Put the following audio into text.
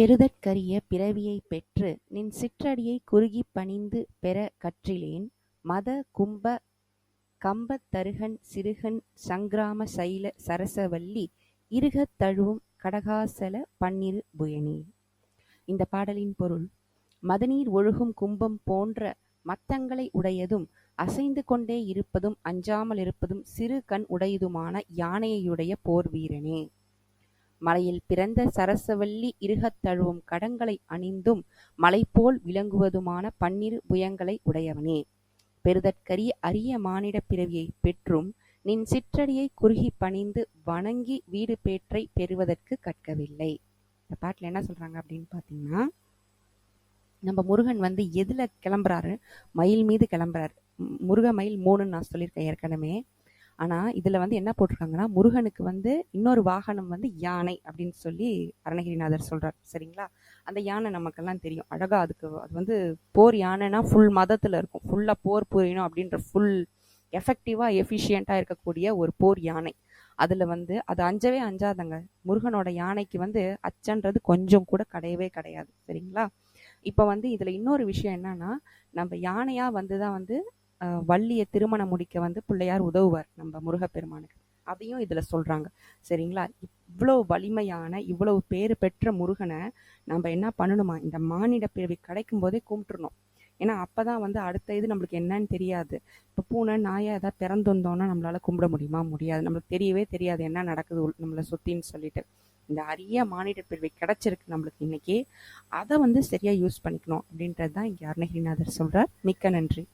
பெறுதற்கரிய பிறவியைப் பெற்று நின் சிற்றடியைக் குறுகிப் பணிந்து பெற கற்றிலேன் மத கும்ப கம்பத் தருகன் சிறுகன் சங்கிராம சைல சரசவல்லி இருகத் தழுவும் கடகாசல பன்னிரு புயனே. இந்த பாடலின் பொருள் மதநீர் ஒழுகும் கும்பம் போன்ற மத்தங்களை உடையதும் அசைந்து கொண்டே இருப்பதும் அஞ்சாமலிருப்பதும் சிறு கண் உடையதுமான யானையையுடைய போர் வீரனே. மலையில் பிறந்த சரசவல்லி இருகத் தழுவும் கடங்களை அணிந்தும் மலைபோல் விளங்குவதுமான பன்னிரு புயங்களை உடையவனே. பெருதற்கரிய அரிய மானிடப் பிறவியை பெற்றும் நின் சிற்றடியை குறுகி பணிந்து வணங்கி வீடு பேற்றை பெறுவதற்கு கற்கவில்லை. இந்த பாட்டுல என்ன சொல்றாங்க அப்படின்னு பார்த்தீங்கன்னா நம்ம முருகன் வந்து எதுல கிளம்புறாரு மயில் மீது கிளம்புறாரு முருக மயில் மூணுன்னு நான் சொல்லியிருக்கேன் ஏற்கனவே ஆனால் இதில் வந்து என்ன போட்டிருக்காங்கன்னா முருகனுக்கு வந்து இன்னொரு வாகனம் வந்து யானை அப்படின்னு சொல்லி அருணகிரிநாதர் சொல்கிறார் சரிங்களா? அந்த யானை நமக்கெல்லாம் தெரியும். அழகாக அதுக்கு அது வந்து போர் யானைனா ஃபுல் மதத்தில் இருக்கும். ஃபுல்லாக போர் புரியணும் அப்படின்ற ஃபுல் எஃபெக்டிவாக எஃபிஷியண்ட்டாக இருக்கக்கூடிய ஒரு போர் யானை. அதில் வந்து அது அஞ்சவே அஞ்சாதங்க. முருகனோட யானைக்கு வந்து அச்சன்றது கொஞ்சம் கூட கிடையவே கிடையாது. சரிங்களா? இப்போ வந்து இதில் இன்னொரு விஷயம் என்னன்னா நம்ம யானையாக வந்து தான் வந்து வள்ளியை திருமணம் முடிக்க வந்து பிள்ளையார் உதவுவார் நம்ம முருகப்பெருமானுக்கு. அதையும் இதில் சொல்கிறாங்க சரிங்களா? இவ்வளோ வலிமையான இவ்வளவு பேர் பெற்ற முருகனை நம்ம என்ன பண்ணணுமா? இந்த மானிட பிறவி கிடைக்கும் போதே கும்பிட்டுருணும் ஏன்னா அப்போ தான் வந்து அடுத்த இது நம்மளுக்கு என்னன்னு தெரியாது. இப்போ பூனை நாயை ஏதாவது பிறந்து நம்மளால் கும்பிட முடியுமா? முடியாது. நம்மளுக்கு தெரியவே தெரியாது என்ன நடக்குது நம்மளை சுற்றின்னு சொல்லிட்டு. இந்த அரிய மானிட பிரிவை கிடைச்சிருக்கு நம்மளுக்கு இன்னைக்கு. அதை வந்து சரியா யூஸ் பண்ணிக்கணும் அப்படின்றது தான் இங்கே அருணகிரிநாதர் சொல்றார். மிக்க நன்றி.